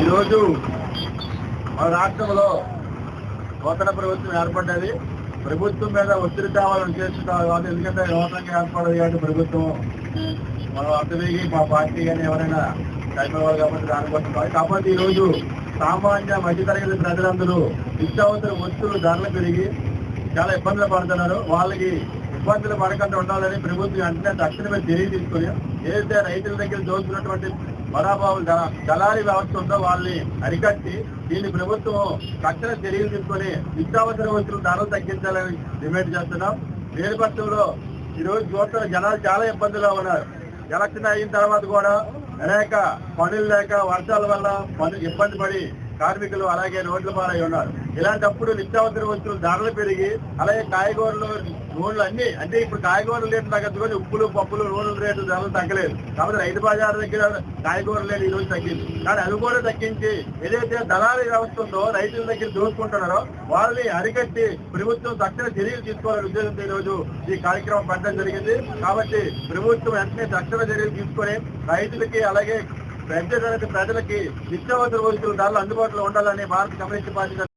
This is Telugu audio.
ఈరోజు మన రాష్ట్రంలో నూతన ప్రభుత్వం ఏర్పడ్డది. ప్రభుత్వం మీద ఒత్తిడి కావాలని చేస్తున్నారు కాదు ఎందుకంటే నూతనంగా ఏర్పడదు కాబట్టి ప్రభుత్వం మనం అర్థమయ్యి మా పార్టీ కానీ ఎవరైనా చనిపోవాలి కాబట్టి దానికోసం కాబట్టి ఈరోజు సామాన్య మధ్యతరగతి ప్రజలందరూ నిత్యావసర వస్తువులు ధరలు పెరిగి చాలా ఇబ్బందులు పడుతున్నారు. వాళ్ళకి ఇబ్బందులు పడకుండా ఉండాలని ప్రభుత్వం అంటే తక్షణమే చర్య తీసుకొని ఏదైతే రైతుల దగ్గర దోచుకున్నటువంటి బడాబాబులు దళారీ వ్యవస్థ ఉందో వాళ్ళని అరికట్టి దీన్ని ప్రభుత్వం తక్షణ చర్యలు తీసుకొని నిత్యావసర వస్తువులు ధరలు తగ్గించాలని డిమాండ్ చేస్తున్నాం. లేని పక్షంలో ఈ రోజు చూస్తున్న జనాలు చాలా ఇబ్బందుల్లో ఉన్నారు. ఎలక్షన్ అయిన తర్వాత కూడా అనేక పనులు లేక వర్షాల వల్ల పనులు ఇబ్బంది పడి కార్మికులు అలాగే రోడ్ల పాలై ఉన్నారు. ఇలాంటప్పుడు నిత్యావసర వస్తువులు ధరలు పెరిగి అలాగే కాయగూరలు నూనెలు అన్ని అంటే ఇప్పుడు కాయగూరలు రేటు తగ్గట్టుకొని ఉప్పులు పప్పులు నూనెల రేటు ధరలు తగ్గలేదు. కాబట్టి రైతు బజార్ దగ్గర కాయగూరలు రేటు ఈ రోజు తగ్గింది. కానీ అవి కూడా తగ్గించి ఏదైతే దళారీ వ్యవస్థ ఉందో రైతుల దగ్గర దోచుకుంటున్నారో వాళ్ళని అరికట్టి ప్రభుత్వం తక్షణ చర్యలు తీసుకోవాలని ఉద్దేశంతో ఈ రోజు ఈ కార్యక్రమం పెట్టడం జరిగింది. కాబట్టి ప్రభుత్వం వెంటనే తక్షణ చర్యలు తీసుకొని రైతులకి అలాగే పెద్ద తరగతి ప్రజలకి నిత్యావసర వస్తువులు ధరలు అందుబాటులో ఉండాలని భారత కమ్యూనిస్ట్ పార్టీ